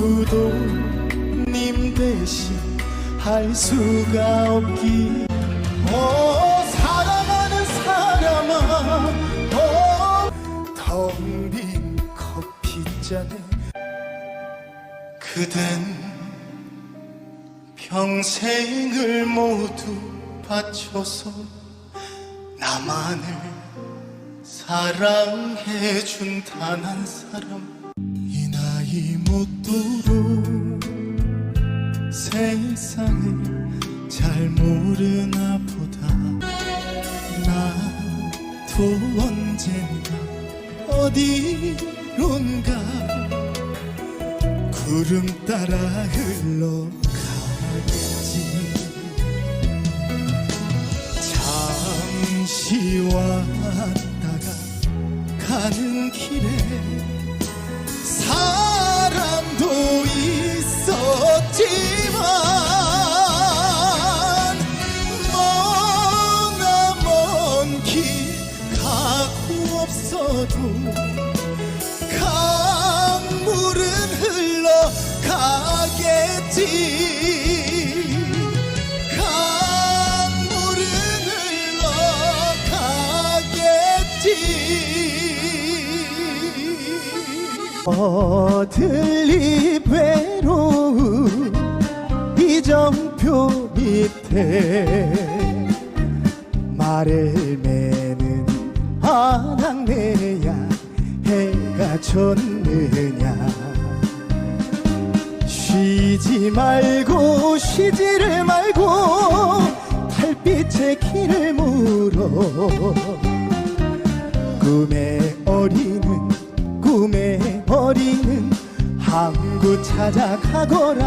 누구도 님 대신 할 수가 없기. 오 사랑하는 사람아 텅빈 커피잔에 그댄 평생을 모두 바쳐서 나만을 사랑해준 단 한 사람. 이나 이 못도록 세상을 잘 모르나 보다. 나도 언젠가 어디론가 구름 따라 흘러가겠지. 잠시 왔다가 가는 길에 있었지만 머나먼 길 가고 없어도 강물은 흘러가겠지. 강물은 흘러가겠지. 어들리 외로운 이정표 밑에 말을 매는 아낙네야 해가 졌느냐. 쉬지 말고 쉬지를 말고 달빛의 길을 물어. 꿈의 어리는 꿈의 어리는 항구 찾아가거라